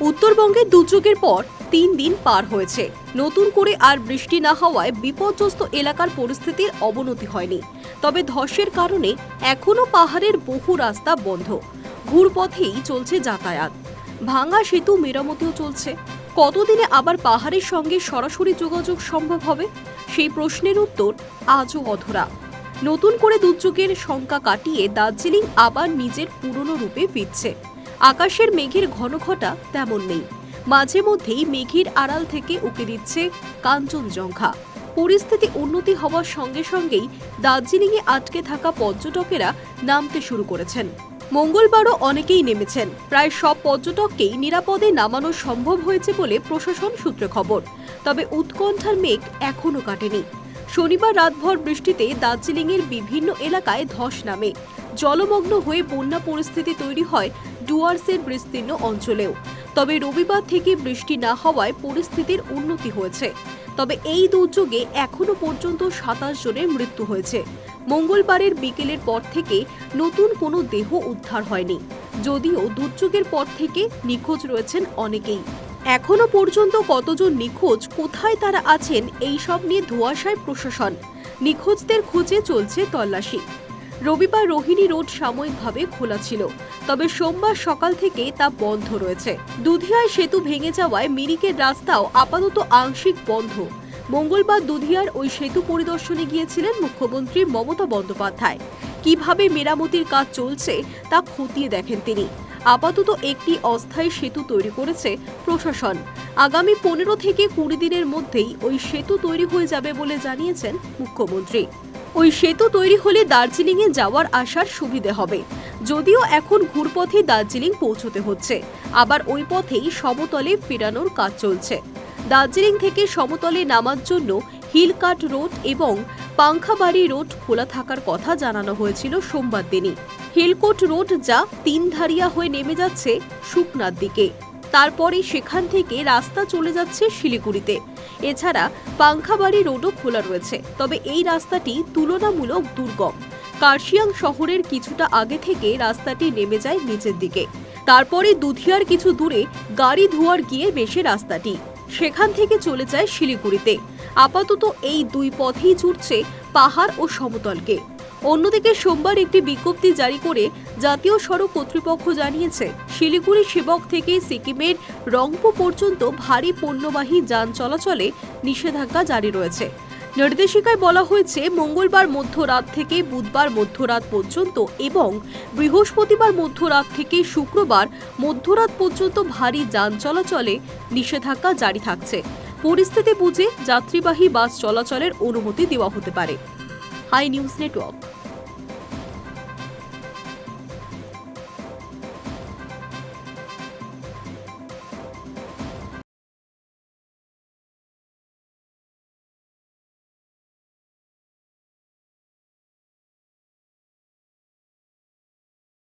উত্তরবঙ্গে দুর্যোগের পর তিন দিন পার হয়েছে। নতুন করে আর বৃষ্টি না হওয়ায় বিপর্যস্ত এলাকার পরিস্থিতির অবনতি হয়নি। তবে ধসের কারণে এখনও পাহাড়ের বহু রাস্তা বন্ধ। ঘুরপথেই চলছে যাতায়াত। ভাঙা সেতু মেরামতিও চলছে। কতদিনে আবার পাহাড়ের সঙ্গে সরাসরি যোগাযোগ সম্ভব হবে? সেই প্রশ্নের উত্তর আজও অধরা। নতুন করে দুর্যোগের শঙ্কা কাটিয়ে দার্জিলিং আবার নিজের পুরনো রূপে ফিরছে। আকাশের মেঘের ঘনঘটা তেমন নেই। মাঝে মধ্যেই মেঘের আড়াল থেকে উকে দিচ্ছে কাঞ্চনজঙ্ঘা। পরিস্থিতি উন্নতি হওয়ার সঙ্গে সঙ্গেই দার্জিলিংয়ে আটকে থাকা পর্যটকেরা নামতে শুরু করেছেন। মঙ্গলবারও অনেকেই নেমেছেন। প্রায় সব পর্যটককেই নিরাপদে নামানো সম্ভব হয়েছে বলে প্রশাসন সূত্রে খবর। তবে উৎকণ্ঠার মেঘ এখনও কাটেনি। শনিবার রাতভর বৃষ্টিতে দার্জিলিংয়ের বিভিন্ন এলাকায় ধস নামে। জলমগ্ন হয়ে বন্যা পরিস্থিতি তৈরি হয় ডুয়ার্সের বিস্তীর্ণ অঞ্চলেও। তবে রবিবার থেকে বৃষ্টি না হওয়ায় পরিস্থিতির উন্নতি হয়েছে। তবে এই দুর্যোগে এখনও পর্যন্ত সাতাশ জনের মৃত্যু হয়েছে। মঙ্গলবারের বিকেলের পর থেকে নতুন কোনো দেহ উদ্ধার হয়নি। যদিও দুর্যোগের পর থেকে নিখোঁজ রয়েছেন অনেকেই। এখনও পর্যন্ত কতজন নিখোঁজ, কোথায় তারা আছেন এই সব নিয়ে ধোঁয়াশায় প্রশাসন। নিখোঁজদের খোঁজে চলছে তল্লাশি। রবিবার রোহিণী রোড সাময়িকভাবে খোলা ছিল, তবে সোমবার সকাল থেকে তা বন্ধ রয়েছে। দুধিয়ায় সেতু ভেঙে যাওয়ায় মিরিকের রাস্তাও আপাতত আংশিক বন্ধ। মঙ্গলবার দুধিয়ার ওই সেতু পরিদর্শনে গিয়েছিলেন মুখ্যমন্ত্রী মমতা বন্দ্যোপাধ্যায়। কীভাবে মেরামতির কাজ চলছে, তা খতিয়ে দেখেন তিনি। আপাতত একটি অস্থায়ী সেতু তৈরি করেছে প্রশাসন। আগামী পনেরো থেকে কুড়ি দিনের মধ্যেই ওই সেতু তৈরি হয়ে যাবে বলে জানিয়েছেন মুখ্যমন্ত্রী। ওই সেতু তৈরি হলে দার্জিলিংয়ে যাওয়ার আসার সুবিধে হবে। যদিও এখন ঘুরপথে দার্জিলিং পৌঁছতে হচ্ছে। আবার ওই পথেই সমতলে ফেরানোর কাজ চলছে। দার্জিলিং থেকে সমতলে নামার জন্য হিলকাট রোড এবং পাংখাবাড়ি রোড খোলা থাকার কথা জানানো হয়েছিল সোমবার দিনই। হিলকোট রোড যা তিনধারিয়া হয়ে নেমে যাচ্ছে শুকনার দিকে। তারপরে সেখান থেকে রাস্তা চলে যাচ্ছে শিলিগুড়িতে। এছাড়া পাংখাবাড়ি রোডও খোলা রয়েছে, তবে এই রাস্তাটি তুলনামূলক দুর্গম। কার্শিয়াং শহরের কিছুটা আগে থেকে রাস্তাটি নেমে যায় নিচের দিকে। তারপরে দুধিয়ার কিছু দূরে গাড়ি ধোয়ার গিয়ে বেশে রাস্তাটি। সেখান থেকে চলে যায় শিলিগুড়িতে। আপাতত এই দুই পথেই জুড়ছে পাহাড় ও সমতলকে। অন্যদিকে সোমবার একটি বিজ্ঞপ্তি জারি করে জাতীয় সড়ক কর্তৃপক্ষ জানিয়েছে, শিলিগুড়ি সেবক থেকে সিকিমের রংপো পর্যন্ত ভারী পণ্যবাহী যান চলাচলে নিষেধাজ্ঞা জারি রয়েছে। নির্দেশিকায় বলা হয়েছে, মঙ্গলবার মধ্যরাত থেকে বুধবার মধ্যরাত পর্যন্ত এবং বৃহস্পতিবার মধ্যরাত থেকে শুক্রবার মধ্যরাত পর্যন্ত ভারী যান চলাচলে নিষেধাজ্ঞা জারি থাকছে। পরিস্থিতি বুঝে যাত্রীবাহী বাস চলাচলের অনুমতি দেওয়া হতে পারে। Hi news network.